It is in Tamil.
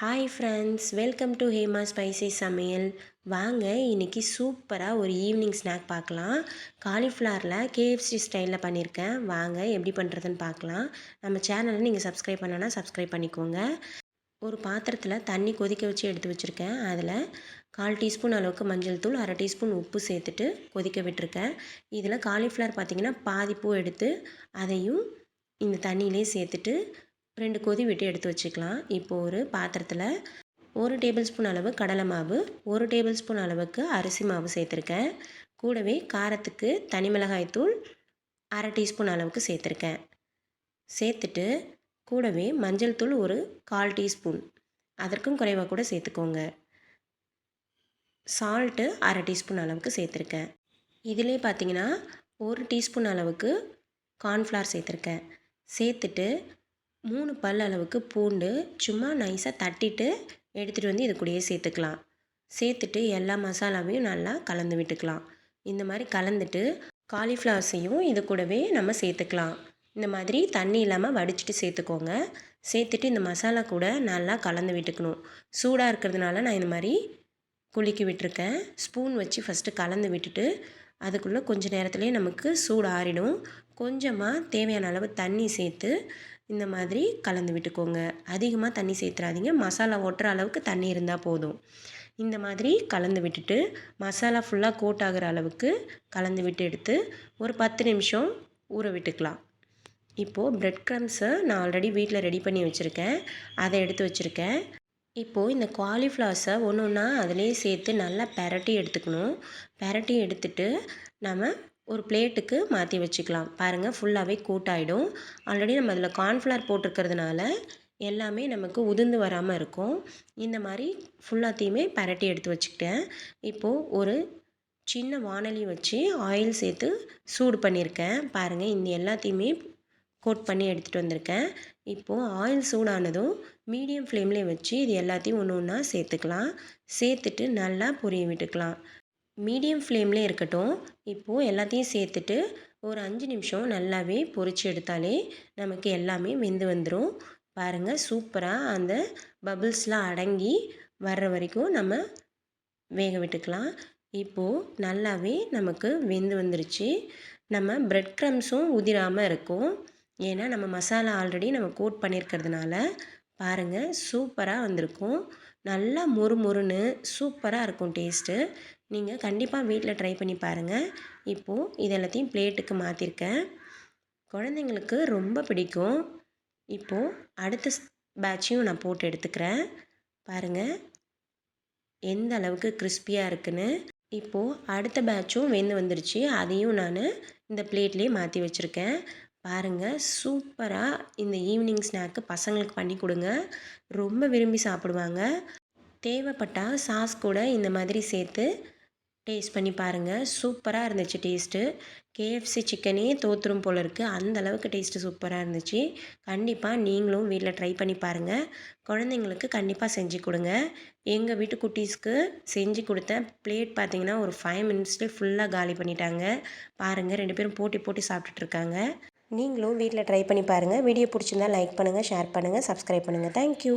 Hi friends welcome to Hema spicy சமையல் வாங்க இன்றைக்கி சூப்பராக ஒரு ஈவினிங் ஸ்நாக் பார்க்கலாம். காலிஃப்ளவரில் கேஎஃப்சி ஸ்டைலில் பண்ணியிருக்கேன் வாங்க எப்படி பண்ணுறதுன்னு பார்க்கலாம். நம்ம சேனலை நீங்கள் சப்ஸ்கிரைப் பண்ணனா சப்ஸ்கிரைப் பண்ணிக்கோங்க. ஒரு பாத்திரத்தில் தண்ணி கொதிக்க வச்சு எடுத்து வச்சுருக்கேன். அதில் கால் டீஸ்பூன் அளவுக்கு மஞ்சள் தூள் அரை டீஸ்பூன் உப்பு சேர்த்துட்டு கொதிக்க விட்டுருக்கேன். இதில் காலிஃப்ளவர் பார்த்திங்கன்னா பாதி பூ எடுத்து அதையும் இந்த தண்ணியிலே சேர்த்துட்டு ரெண்டு கொதி விட்டு எடுத்து வச்சுக்கலாம். இப்போது ஒரு பாத்திரத்தில் ஒரு டேபிள் ஸ்பூன் அளவு கடலை மாவு ஒரு டேபிள் ஸ்பூன் அளவுக்கு அரிசி மாவு சேர்த்துருக்கேன். கூடவே காரத்துக்கு தனி மிளகாய் தூள் அரை டீஸ்பூன் அளவுக்கு சேர்த்துருக்கேன். சேர்த்துட்டு கூடவே மஞ்சள் தூள் ஒரு கால் டீஸ்பூன். அதற்கும் குறைவாக கூட சேர்த்துக்கோங்க. சால்ட்டு அரை டீஸ்பூன் அளவுக்கு சேர்த்துருக்கேன். இதிலே பார்த்தீங்கன்னா ஒரு டீஸ்பூன் அளவுக்கு கார்ன்ஃப்ளவர் சேர்த்துருக்கேன். சேர்த்துட்டு மூணு பல் அளவுக்கு பூண்டு சும்மா நைஸாக தட்டிட்டு எடுத்துகிட்டு வந்து இது கூடயே சேர்த்துக்கலாம். சேர்த்துட்டு எல்லா மசாலாவையும் நல்லா கலந்து விட்டுக்கலாம். இந்த மாதிரி கலந்துட்டு காலிஃப்ளவர்ஸையும் இது கூடவே நம்ம சேர்த்துக்கலாம். இந்த மாதிரி தண்ணி இல்லாமல் வடிச்சிட்டு சேர்த்துக்கோங்க. சேர்த்துட்டு இந்த மசாலா கூட நல்லா கலந்து விட்டுக்கணும். சூடாக இருக்கிறதுனால நான் இந்த மாதிரி குலுக்கி விட்டுருக்கேன். ஸ்பூன் வச்சு ஃபஸ்ட்டு கலந்து விட்டுட்டு அதுக்குள்ளே கொஞ்சம் நேரத்துலேயே நமக்கு சூடு ஆறிடும். கொஞ்சமாக தேவையான அளவு தண்ணி சேர்த்து இந்த மாதிரி கலந்து விட்டுக்கோங்க. அதிகமாக தண்ணி சேர்த்துறாதீங்க மசாலா ஒட்டுற அளவுக்கு தண்ணி இருந்தால் போதும். இந்த மாதிரி கலந்து விட்டுட்டு மசாலா ஃபுல்லாக கோட் ஆகிற அளவுக்கு கலந்து விட்டு எடுத்து ஒரு பத்து நிமிஷம் ஊற விட்டுக்கலாம். இப்போது ப்ரெட் க்ரம்ஸை நான் ஆல்ரெடி வீட்டில் ரெடி பண்ணி வச்சுருக்கேன். அதை எடுத்து வச்சுருக்கேன். இப்போது இந்த காலிஃப்ளவர்ஸை ஒன்று ஒன்றா அதிலே சேர்த்து நல்லா பெரட்டி எடுத்துக்கணும். பெரட்டி எடுத்துட்டு நம்ம ஒரு பிளேட்டுக்கு மாற்றி வச்சுக்கலாம். பாருங்கள் ஃபுல்லாகவே கூட்டாயிடும். ஆல்ரெடி நம்ம அதில் கார்ன்ஃப்ளவர் போட்டிருக்கிறதுனால எல்லாமே நமக்கு உதிர்ந்து வராமல் இருக்கும். இந்த மாதிரி ஃபுல்லாத்தையுமே பரட்டி எடுத்து வச்சுக்கிட்டேன். இப்போது ஒரு சின்ன வானொலி வச்சு ஆயில் சேர்த்து சூடு பண்ணியிருக்கேன். பாருங்கள் இந்த எல்லாத்தையுமே கோட் பண்ணி எடுத்துகிட்டு வந்திருக்கேன். இப்போது ஆயில் சூடானதும் மீடியம் ஃப்ளேம்லேயே வச்சு இது எல்லாத்தையும் ஒன்று ஒன்றா சேர்த்துக்கலாம். சேர்த்துட்டு நல்லா பொரிய விட்டுக்கலாம். மீடியம் ஃப்ளேம்லே இருக்கட்டும். இப்போது எல்லாத்தையும் சேர்த்துட்டு ஒரு அஞ்சு நிமிஷம் நல்லாவே பொரித்து எடுத்தாலே நமக்கு எல்லாமே வெந்து வந்துடும் பாருங்கள் சூப்பராக அந்த பபிள்ஸ்லாம் அடங்கி வர்ற வரைக்கும் நம்ம வேக விட்டுக்கலாம். இப்போது நல்லாவே நமக்கு வெந்து வந்துருச்சு. நம்ம ப்ரெட் க்ரம்ஸும் உதிராமல் இருக்கும். ஏன்னா நம்ம மசாலா ஆல்ரெடி நம்ம கோட் பண்ணியிருக்கிறதுனால பாருங்கள் சூப்பராக வந்திருக்கும். நல்லா மொறு மொறுன்னு சூப்பராக இருக்கும் டேஸ்ட்டு. நீங்கள் கண்டிப்பாக வீட்டில் ட்ரை பண்ணி பாருங்கள் இப்போது இது எல்லாத்தையும் பிளேட்டுக்கு மாற்றிருக்கேன் குழந்தைங்களுக்கு ரொம்ப பிடிக்கும். இப்போது அடுத்த பேட்சையும் நான் போட்டு எடுத்துக்கிறேன். பாருங்கள் எந்த அளவுக்கு கிறிஸ்பியாக இருக்குன்னு. இப்போது அடுத்த பேட்சும் வெந்து வந்துருச்சு. அதையும் நான் இந்த பிளேட்லேயே மாற்றி வச்சுருக்கேன். பாருங்கள் சூப்பராக இந்த ஈவினிங் ஸ்நாக்கு பசங்களுக்கு பண்ணி கொடுங்க. ரொம்ப விரும்பி சாப்பிடுவாங்க. தேவைப்பட்டால் சாஸ் கூட இந்த மாதிரி சேர்த்து டேஸ்ட் பண்ணி பாருங்கள் சூப்பராக இருந்துச்சு டேஸ்ட்டு கேஎஃப்சி சிக்கனே தோற்றுரும் போல் இருக்குது அந்த அளவுக்கு டேஸ்ட்டு சூப்பராக இருந்துச்சு. கண்டிப்பாக நீங்களும் வீட்டில் ட்ரை பண்ணி பாருங்கள் குழந்தைங்களுக்கு கண்டிப்பாக செஞ்சு கொடுங்க. எங்கள் வீட்டு குட்டீஸ்க்கு செஞ்சு கொடுத்தேன். பிளேட் பார்த்திங்கன்னா ஒரு ஃபைவ் மினிட்ஸ்லேயே ஃபுல்லாக காலி பண்ணிட்டாங்க. பாருங்கள் ரெண்டு பேரும் போட்டி போட்டி சாப்பிட்டுட்ருக்காங்க நீங்களும் வீட்டில் ட்ரை பண்ணி பாருங்கள் வீடியோ பிடிச்சிருந்தா லைக் பண்ணுங்கள் ஷேர் பண்ணுங்கள் சப்ஸ்கிரைப் பண்ணுங்கள் தேங்க்யூ